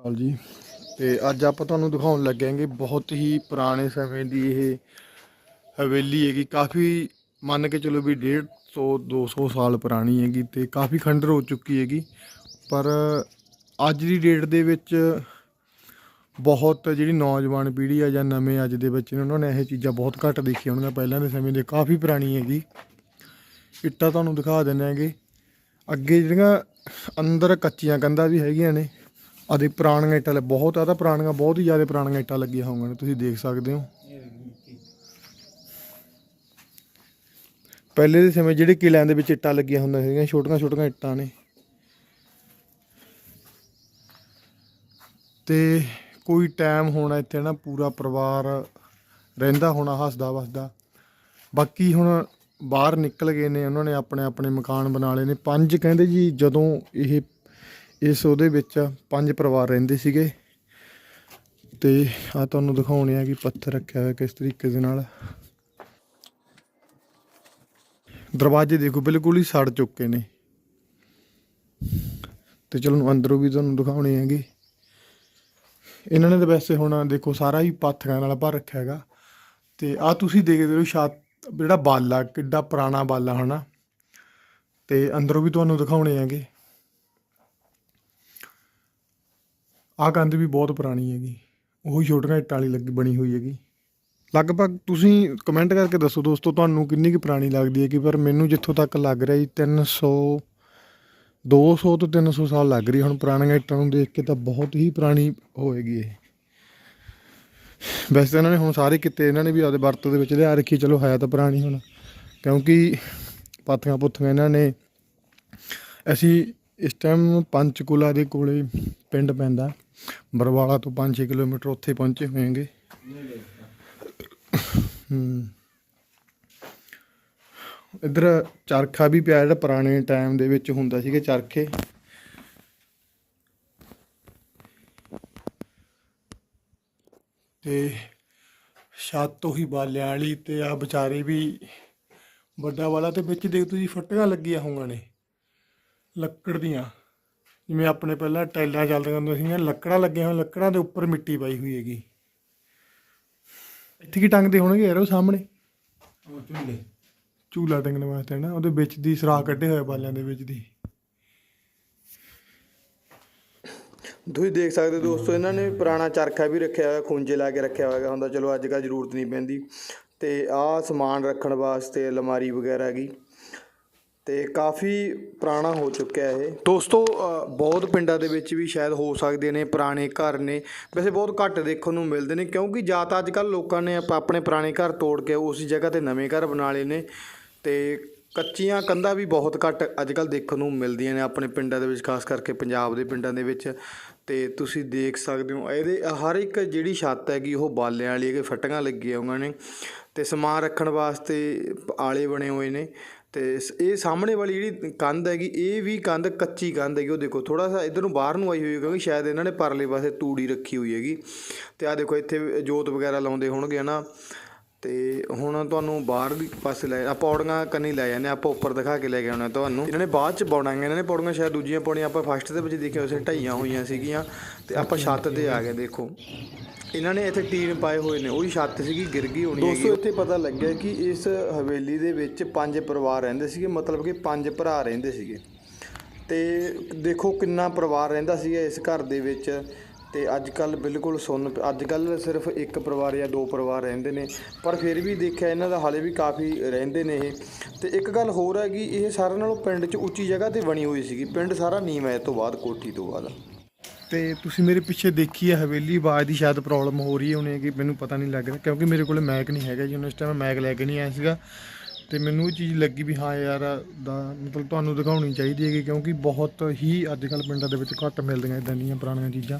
ਹਾਲ ਜੀ। ਤੇ ਅੱਜ ਆਪਾਂ ਤੁਹਾਨੂੰ ਦਿਖਾਉਣ ਲੱਗਾਂਗੇ ਬਹੁਤ ਹੀ ਪੁਰਾਣੇ ਸਮੇਂ ਦੀ ਇਹ ਹਵੇਲੀ ਹੈਗੀ। ਕਾਫੀ ਮੰਨ ਕੇ ਚਲੋ ਵੀ 150 200 ਸਾਲ ਪੁਰਾਣੀ ਹੈਗੀ ਤੇ ਕਾਫੀ ਖੰਡਰ ਹੋ ਚੁੱਕੀ ਹੈਗੀ। ਪਰ ਅੱਜ ਦੀ ਡੇਟ ਦੇ ਵਿੱਚ ਬਹੁਤ ਜਿਹੜੀ ਨੌਜਵਾਨ ਪੀੜ੍ਹੀ ਆ ਜਾਂ ਨਵੇਂ ਅੱਜ ਦੇ ਬੱਚੇ ਨੇ, ਉਹਨਾਂ ਨੇ ਇਹ ਚੀਜ਼ਾਂ ਬਹੁਤ ਘੱਟ ਦੇਖੀਆਂ ਹੋਣਗੀਆਂ। ਪਹਿਲਾਂ ਦੇ ਸਮੇਂ ਦੇ ਕਾਫੀ ਪੁਰਾਣੀ ਹੈਗੀ। ਇੱਟਾਂ ਤੁਹਾਨੂੰ ਦਿਖਾ ਦਿੰਦੇ ਹੈਗੇ। ਅੱਗੇ ਜਿਹੜੀਆਂ ਅੰਦਰ ਕੱਚੀਆਂ ਕੰਧਾਂ ਵੀ ਹੈਗੀਆਂ ਨੇ ਆਦੇ ਪੁਰਾਣੀਆਂ ਇੱਟਾਂ ਲੈ ਬਹੁਤ ਆ ਤਾਂ ਪੁਰਾਣੀਆਂ, ਬਹੁਤ ਹੀ ਜ਼ਿਆਦਾ ਪੁਰਾਣੀਆਂ ਇੱਟਾਂ ਲੱਗੀਆਂ ਹੋਈਆਂ ਨੇ, ਤੁਸੀਂ ਦੇਖ ਸਕਦੇ ਹੋ। ਪਹਿਲੇ ਦੇ ਸਮੇਂ ਜਿਹੜੇ ਕਿਲਿਆਂ ਦੇ ਵਿੱਚ ਇੱਟਾਂ ਲੱਗੀਆਂ ਹੁੰਦੀਆਂ ਸੀਗੀਆਂ, ਛੋਟੀਆਂ ਛੋਟੀਆਂ ਇੱਟਾਂ ਨੇ। ਤੇ ਕੋਈ ਟਾਈਮ ਹੋਣਾ ਇੱਥੇ ਨਾ, ਪੂਰਾ ਪਰਿਵਾਰ ਰਹਿੰਦਾ ਹੋਣਾ, ਹੱਸਦਾ ਵਸਦਾ। ਬਾਕੀ ਹੁਣ ਬਾਹਰ ਨਿਕਲ ਗਏ ਨੇ, ਉਹਨਾਂ ਨੇ ਆਪਣੇ ਆਪਣੇ ਮਕਾਨ ਬਣਾ ਲਏ ਨੇ। ਪੰਜ ਕਹਿੰਦੇ ਜੀ, ਜਦੋਂ ਇਹ ਇਸ ਉਹਦੇ ਵਿੱਚ ਪੰਜ ਪਰਿਵਾਰ ਰਹਿੰਦੇ ਸੀਗੇ। ਤੇ ਆ ਤੁਹਾਨੂੰ ਦਿਖਾਉਣੇ ਆ ਕਿ ਪੱਥਰ ਰੱਖਿਆ ਹੋਇਆ ਕਿਸ ਤਰੀਕੇ ਦੇ ਨਾਲ। ਦਰਵਾਜ਼ੇ ਦੇਖੋ, ਬਿਲਕੁਲ ਹੀ ਸੜ ਚੁੱਕੇ ਨੇ। ਤੇ ਚਲੋ ਅੰਦਰੋਂ ਵੀ ਤੁਹਾਨੂੰ ਦਿਖਾਉਣੇ ਹੈਗੇ। ਇਹਨਾਂ ਨੇ ਤਾਂ ਵੈਸੇ ਹੁਣ ਦੇਖੋ, ਸਾਰਾ ਹੀ ਪਾਥੀਆਂ ਨਾਲ ਭਰ ਰੱਖਿਆ ਹੈਗਾ। ਤੇ ਆ ਤੁਸੀਂ ਦੇਖਦੇ ਹੋ ਛਾਤ ਜਿਹੜਾ ਬਾਲਾ, ਕਿੱਡਾ ਪੁਰਾਣਾ ਬਾਲਾ, ਹਨਾ। ਤੇ ਅੰਦਰੋਂ ਵੀ ਤੁਹਾਨੂੰ ਦਿਖਾਉਣੇ ਹੈਗੇ। ਆਹ ਕੰਧ ਵੀ ਬਹੁਤ ਪੁਰਾਣੀ ਹੈਗੀ। ਉਹ ਛੋਟੀਆਂ ਇੱਟਾਂ ਵਾਲੀ ਲੱਗੀ ਬਣੀ ਹੋਈ ਹੈਗੀ। ਲਗਭਗ ਤੁਸੀਂ ਕਮੈਂਟ ਕਰਕੇ ਦੱਸੋ ਦੋਸਤੋ, ਤੁਹਾਨੂੰ ਕਿੰਨੀ ਕੁ ਪੁਰਾਣੀ ਲੱਗਦੀ ਹੈਗੀ? ਪਰ ਮੈਨੂੰ ਜਿੱਥੋਂ ਤੱਕ ਲੱਗ ਰਿਹਾ ਜੀ 300 200 ਤੋਂ 300 ਸਾਲ ਲੱਗ ਰਹੀ ਹੁਣ ਪੁਰਾਣੀਆਂ ਇੱਟਾਂ ਨੂੰ ਦੇਖ ਕੇ ਤਾਂ ਬਹੁਤ ਹੀ ਪੁਰਾਣੀ ਹੋਏਗੀ ਇਹ। ਵੈਸੇ ਤਾਂ ਇਹਨਾਂ ਨੇ ਹੁਣ ਸਾਰੇ ਕਿਤੇ, ਇਹਨਾਂ ਨੇ ਵੀ ਆਪਦੇ ਵਰਤ ਦੇ ਵਿੱਚ ਲਿਆ ਰੱਖੀ। ਚਲੋ ਹੈ ਤਾਂ ਪੁਰਾਣੀ ਹੁਣ, ਕਿਉਂਕਿ ਪਾਥੀਆਂ ਪੁੱਥੀਆਂ ਇਹਨਾਂ ਨੇ। ਅਸੀਂ ਇਸ ਟਾਈਮ ਪੰਚਕੂਲਾ ਦੇ ਕੋਲੇ ਪਿੰਡ ਪੈਂਦਾ। ਬਰਵਾਲਾ ਤੋਂ 5-6 ਕਿਲੋਮੀਟਰ ਉੱਥੇ ਪਹੁੰਚੇ ਹੋਏਗੇ। ਹੂੰ। ਇਧਰ ਚਰਖਾ ਵੀ ਪਿਆ, ਜਿਹੜਾ ਪੁਰਾਣੇ ਟਾਈਮ ਦੇ ਵਿੱਚ ਹੁੰਦਾ ਸੀਗਾ ਚਰਖੇ। ਤੇ ਛੱਤ ਤੋਂ ਹੀ ਬਾਲਿਆਂ ਵਾਲੀ ਤੇ ਆ ਵਿਚਾਰੇ ਵੀ ਵੱਡਾ ਵਾਲਾ ਤੇ ਵਿੱਚ ਦੇਖ ਤੁਸੀਂ ਫੱਟੀਆਂ ਲੱਗੀਆਂ ਹੋਈਆਂ ਨੇ, ਲੱਕੜ ਦੀਆਂ। ਜਿਵੇਂ ਆਪਣੇ ਪਹਿਲਾਂ ਟਾਈਲਾਂ ਚੱਲਦੀਆਂ ਹੁੰਦੀਆਂ ਸੀਗੀਆਂ ਲੱਕੜਾਂ ਲੱਗੀਆਂ ਹੋਈਆਂ ਲੱਕੜਾਂ ਦੇ ਉੱਪਰ ਮਿੱਟੀ ਪਾਈ ਹੋਈ ਹੈਗੀ। ਇੱਥੇ ਕੀ ਟੰਗਦੇ ਹੋਣਗੇ ਯਾਰ ਉਹ ਸਾਹਮਣੇ? ਉਹ ਝੂਲੇ। ਝੂਲਾ ਟੰਗਣ ਵਾਸਤੇ ਨਾ ਉਹਦੇ ਵਿੱਚ ਦੀ ਸਰਾਖ ਕੱਢੇ ਹੋਏ ਬਾਲਿਆਂ ਦੇ ਵਿੱਚ ਦੀ। ਤੁਸੀਂ ਦੇਖ ਸਕਦੇ ਹੋ ਦੋਸਤੋ ਇਹਨਾਂ ਨੇ ਪੁਰਾਣਾ ਚਰਖਾ ਵੀ ਰੱਖਿਆ ਹੋਇਆ ਖੁੰਝੇ ਲਾ ਕੇ ਰੱਖਿਆ ਹੋਇਆ ਹੁੰਦਾ ਚਲੋ ਅੱਜ ਕੱਲ੍ਹ ਜ਼ਰੂਰਤ ਨਹੀਂ ਪੈਂਦੀ। ਤੇ ਆਹ ਸਮਾਨ ਰੱਖਣ ਵਾਸਤੇ ਅਲਮਾਰੀ ਵਗੈਰਾ ਹੈਗੀ। ਤੇ ਕਾਫੀ ਪੁਰਾਣਾ ਹੋ ਚੁੱਕਿਆ ਇਹ। ਦੋਸਤੋ ਬਹੁਤ ਪਿੰਡਾਂ ਦੇ ਵਿੱਚ ਵੀ ਸ਼ਾਇਦ ਹੋ ਸਕਦੇ ਨੇ ਪੁਰਾਣੇ ਘਰ ਨੇ। ਵੈਸੇ ਬਹੁਤ ਘੱਟ ਦੇਖਣ ਨੂੰ ਮਿਲਦੇ ਨੇ ਕਿਉਂਕਿ ਜਾਂ ਤਾਂ ਅੱਜ ਕੱਲ੍ਹ ਲੋਕਾਂ ਨੇ ਆਪ- ਆਪਣੇ ਪੁਰਾਣੇ ਘਰ ਤੋੜ ਕੇ ਉਸ ਜਗ੍ਹਾ ਤੇ ਨਵੇਂ ਘਰ ਬਣਾ ਲਏ ਨੇ ਤੇ ਕੱਚੀਆਂ ਕੰਧਾਂ ਵੀ ਬਹੁਤ ਘੱਟ ਅੱਜ ਕੱਲ੍ਹ ਦੇਖਣ ਨੂੰ ਮਿਲਦੀਆਂ ਨੇ ਆਪਣੇ ਪਿੰਡਾਂ ਦੇ ਵਿੱਚ, ਖਾਸ ਕਰਕੇ ਪੰਜਾਬ ਦੇ ਪਿੰਡਾਂ ਦੇ ਵਿੱਚ। ਤੇ ਤੁਸੀਂ ਦੇਖ ਸਕਦੇ ਹੋ, ਇਹਦੇ ਹਰ ਇੱਕ ਜਿਹੜੀ ਛੱਤ ਹੈਗੀ, ਉਹ ਬਾਲਿਆਂ ਵਾਲੀ ਹੈਗੀ ਫਟੀਆਂ ਲੱਗੀਆਂ ਹੋਈਆਂ ਨੇ ਤੇ ਸਮਾਨ ਰੱਖਣ ਵਾਸਤੇ ਆਲੇ ਬਣੇ ਹੋਏ ਨੇ। ਤੇ ਸ- ਇਹ ਸਾਹਮਣੇ ਵਾਲੀ ਜਿਹੜੀ ਕੰਧ ਹੈਗੀ ਇਹ ਵੀ ਕੰਧ ਕੱਚੀ ਕੰਧ ਹੈਗੀ ਉਹ ਦੇਖੋ ਥੋੜਾ ਸਾ ਇਧਰ ਨੂੰ ਬਾਹਰ ਨੂੰ ਆਈ ਹੋਈ ਹੈ ਕਿਉਂਕਿ ਸ਼ਾਇਦ ਇਹਨਾਂ ਨੇ ਪਰਲੇ ਪਾਸੇ ਤੂੜੀ ਰੱਖੀ ਹੋਈ ਹੈਗੀ। ਤੇ ਆ ਦੇਖੋ ਇੱਥੇ ਜੋਤ ਵਗੈਰਾ ਲਾਉਂਦੇ ਹੋਣਗੇ ਨਾ ਤੇ ਹੁਣ ਤੁਹਾਨੂੰ ਬਾਹਰ ਦੀ ਪਾਸੇ ਲੈ ਆਪਾਂ ਪੌੜੀਆਂ ਕੰਨੀ ਲੈ ਜਾਂਦੇ ਹਾਂ, ਆਪਾਂ ਉੱਪਰ ਦਿਖਾ ਕੇ ਲੈ ਕੇ ਆਉਣਾ ਤੁਹਾਨੂੰ। ਇਹਨਾਂ ਨੇ ਬਾਅਦ ਚ ਪਾਉਣਾਂਗੇ ਇਹਨਾਂ ਨੇ ਪੌੜੀਆਂ ਸ਼ਾਇਦ ਦੂਜੀਆਂ ਪੌੜੀਆਂ ਆਪਾਂ ਫਸਟ ਦੇ ਵਿੱਚ ਦੇਖਿਆ ਉਸੇ ਢਾਈਆਂ ਹੋਈਆਂ ਸੀਗੀਆਂ। ਤੇ ਆਪਾਂ ਛੱਤ ਤੇ ਆ ਗਏ ਦੇਖੋ। ਇਹਨਾਂ ਨੇ ਇੱਥੇ ਟੀਨ ਪਾਏ ਹੋਏ ਨੇ ਉਹੀ ਛੱਤ ਸੀਗੀ ਗਿਰ ਗਈ ਹੋਣੀ ਦੋਸਤੋ ਇੱਥੇ ਪਤਾ ਲੱਗਿਆ ਕਿ ਇਸ ਹਵੇਲੀ ਦੇ ਵਿੱਚ ਪੰਜ ਪਰਿਵਾਰ ਰਹਿੰਦੇ ਸੀਗੇ ਮਤਲਬ ਕਿ ਪੰਜ ਭਰਾ ਰਹਿੰਦੇ ਸੀਗੇ। ਤੇ ਦੇਖੋ ਕਿੰਨਾ ਪਰਿਵਾਰ ਰਹਿੰਦਾ ਸੀਗਾ ਇਸ ਘਰ ਦੇ ਵਿੱਚ। ਤੇ ਅੱਜ ਕੱਲ ਬਿਲਕੁਲ ਸੁੰਨ ਅੱਜ ਕੱਲ ਸਿਰਫ ਇੱਕ ਪਰਿਵਾਰ ਜਾਂ ਦੋ ਪਰਿਵਾਰ ਰਹਿੰਦੇ ਨੇ ਪਰ ਫਿਰ ਵੀ ਦੇਖਿਆ ਇਹਨਾਂ ਦਾ ਹਾਲੇ ਵੀ ਕਾਫੀ ਰਹਿੰਦੇ ਨੇ ਇਹ। ਤੇ ਇੱਕ ਗੱਲ ਹੋਰ ਹੈਗੀ ਇਹ ਸਾਰਿਆਂ ਨਾਲੋਂ ਪਿੰਡ 'ਚ ਉੱਚੀ ਜਗ੍ਹਾ ਤੇ ਬਣੀ ਹੋਈ ਸੀਗੀ ਪਿੰਡ ਸਾਰਾ ਨੀਵਾਂ ਤੋਂ ਬਾਅਦ ਕੋਠੀ ਤੋਂ ਬਾਅਦ। ਤੇ ਤੁਸੀਂ ਮੇਰੇ ਪਿੱਛੇ ਦੇਖੀ ਹੈ ਹਵੇਲੀ ਆਵਾਜ਼ ਦੀ ਸ਼ਾਇਦ ਪ੍ਰੋਬਲਮ ਹੋ ਰਹੀ ਹੋਣੀ ਹੈ ਕਿ ਮੈਨੂੰ ਪਤਾ ਨਹੀਂ ਲੱਗ ਰਿਹਾ, ਕਿਉਂਕਿ ਮੇਰੇ ਕੋਲ ਮੈਕ ਨਹੀਂ ਹੈਗਾ ਜੀ ਹੁਣ ਇਸ ਟਾਈਮ ਮੈਕ ਲੈ ਕੇ ਨਹੀਂ ਆਇਆ ਸੀਗਾ। ਤੇ ਮੈਨੂੰ ਇਹ ਚੀਜ਼ ਲੱਗੀ ਵੀ ਹਾਂ ਯਾਰ, ਦਾ ਮਤਲਬ ਤੁਹਾਨੂੰ ਦਿਖਾਉਣੀ ਚਾਹੀਦੀ ਹੈਗੀ, ਕਿਉਂਕਿ ਬਹੁਤ ਹੀ ਅੱਜ ਕੱਲ ਪਿੰਡਾਂ ਦੇ ਵਿੱਚ ਘੱਟ ਮਿਲਦੀਆਂ ਇਦਾਂ ਦੀਆਂ ਪੁਰਾਣੀਆਂ ਚੀਜ਼ਾਂ।